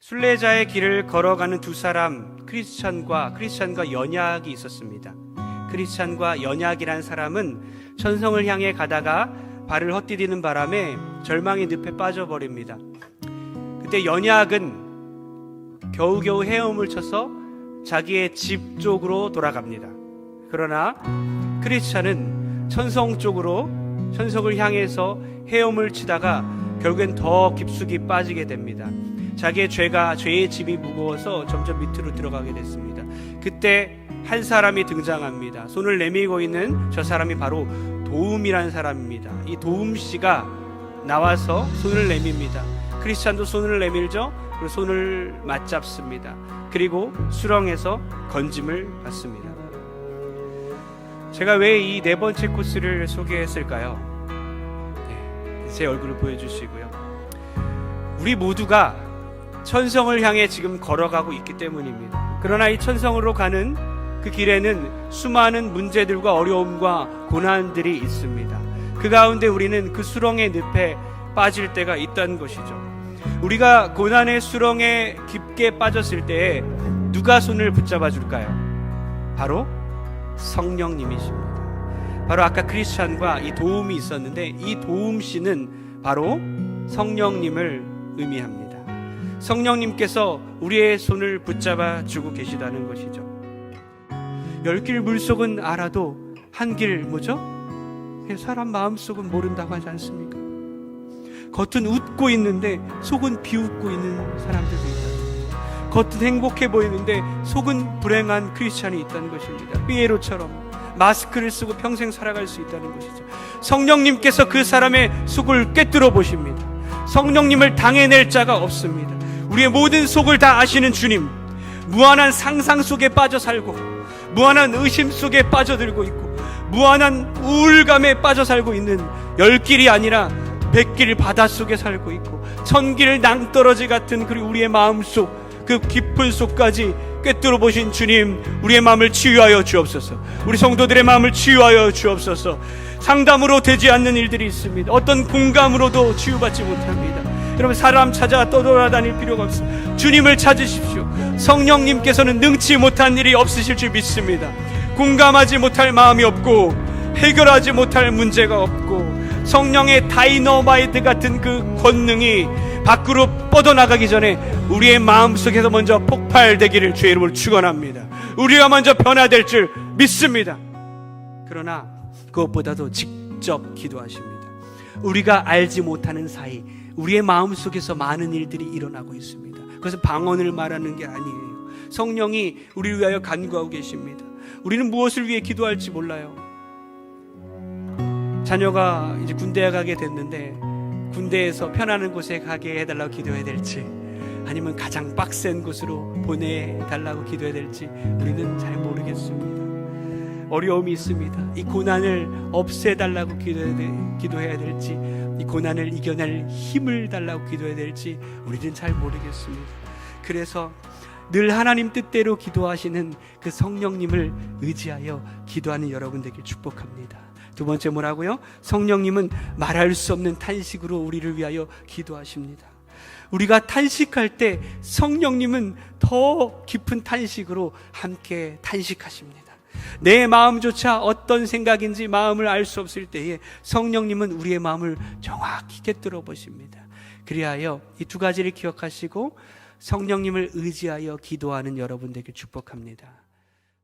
순례자의 길을 걸어가는 두 사람 크리스찬과 크리스찬과 연약이 있었습니다. 크리스찬과 연약이란 사람은 천성을 향해 가다가 발을 헛디디는 바람에 절망의 늪에 빠져버립니다. 그때 연약은 겨우겨우 헤엄을 쳐서 자기의 집 쪽으로 돌아갑니다. 그러나 크리스찬은 천성 쪽으로 천성을 향해서 헤엄을 치다가 결국엔 더 깊숙이 빠지게 됩니다. 자기의 죄가 죄의 짐이 무거워서 점점 밑으로 들어가게 됐습니다. 그때 한 사람이 등장합니다. 손을 내밀고 있는 저 사람이 바로 도움이라는 사람입니다. 이 도움 씨가 나와서 손을 내밉니다. 크리스찬도 손을 내밀죠. 그리고 손을 맞잡습니다. 그리고 수렁에서 건짐을 받습니다. 제가 왜 이 네 번째 코스를 소개했을까요? 네, 제 얼굴을 보여주시고요. 우리 모두가 천성을 향해 지금 걸어가고 있기 때문입니다. 그러나 이 천성으로 가는 그 길에는 수많은 문제들과 어려움과 고난들이 있습니다. 그 가운데 우리는 그 수렁의 늪에 빠질 때가 있다는 것이죠. 우리가 고난의 수렁에 깊게 빠졌을 때에 누가 손을 붙잡아 줄까요? 바로 성령님이십니다. 바로 아까 크리스찬과 이 도움이 있었는데 이 도움 씨는 바로 성령님을 의미합니다. 성령님께서 우리의 손을 붙잡아 주고 계시다는 것이죠. 열 길 물속은 알아도 한 길 뭐죠? 사람 마음속은 모른다고 하지 않습니까? 겉은 웃고 있는데 속은 비웃고 있는 사람들도 있다. 겉은 행복해 보이는데 속은 불행한 크리스찬이 있다는 것입니다. 피에로처럼 마스크를 쓰고 평생 살아갈 수 있다는 것이죠. 성령님께서 그 사람의 속을 꿰뚫어 보십니다. 성령님을 당해낼 자가 없습니다. 우리의 모든 속을 다 아시는 주님, 무한한 상상 속에 빠져 살고, 무한한 의심 속에 빠져들고 있고, 무한한 우울감에 빠져 살고 있는 열 길이 아니라 백 길 바다 속에 살고 있고, 천길 낭떠러지 같은 그 우리의 마음 속, 그 깊은 속까지 꿰뚫어 보신 주님, 우리의 마음을 치유하여 주옵소서. 우리 성도들의 마음을 치유하여 주옵소서. 상담으로 되지 않는 일들이 있습니다. 어떤 공감으로도 치유받지 못합니다. 여러분 사람 찾아 떠돌아다닐 필요가 없습니다. 주님을 찾으십시오. 성령님께서는 능치 못한 일이 없으실 줄 믿습니다. 공감하지 못할 마음이 없고 해결하지 못할 문제가 없고 성령의 다이너마이트 같은 그 권능이 밖으로 뻗어나가기 전에 우리의 마음속에서 먼저 폭발되기를 주의 이름으로 축원합니다. 우리가 먼저 변화될 줄 믿습니다. 그러나 그것보다도 직접 기도하십니다. 우리가 알지 못하는 사이 우리의 마음속에서 많은 일들이 일어나고 있습니다. 그것은 방언을 말하는 게 아니에요. 성령이 우리를 위하여 간구하고 계십니다. 우리는 무엇을 위해 기도할지 몰라요. 자녀가 이제 군대에 가게 됐는데 군대에서 편안한 곳에 가게 해달라고 기도해야 될지 아니면 가장 빡센 곳으로 보내달라고 기도해야 될지 우리는 잘 모르겠습니다. 어려움이 있습니다. 이 고난을 없애달라고 기도해야, 될지 이 고난을 이겨낼 힘을 달라고 기도해야 될지 우리는 잘 모르겠습니다. 그래서 늘 하나님 뜻대로 기도하시는 그 성령님을 의지하여 기도하는 여러분 되길 축복합니다. 두 번째 뭐라고요? 성령님은 말할 수 없는 탄식으로 우리를 위하여 기도하십니다. 우리가 탄식할 때 성령님은 더 깊은 탄식으로 함께 탄식하십니다. 내 마음조차 어떤 생각인지 마음을 알 수 없을 때에 성령님은 우리의 마음을 정확히 꿰뚫어 보십니다. 그리하여 이 두 가지를 기억하시고 성령님을 의지하여 기도하는 여러분 되길 축복합니다.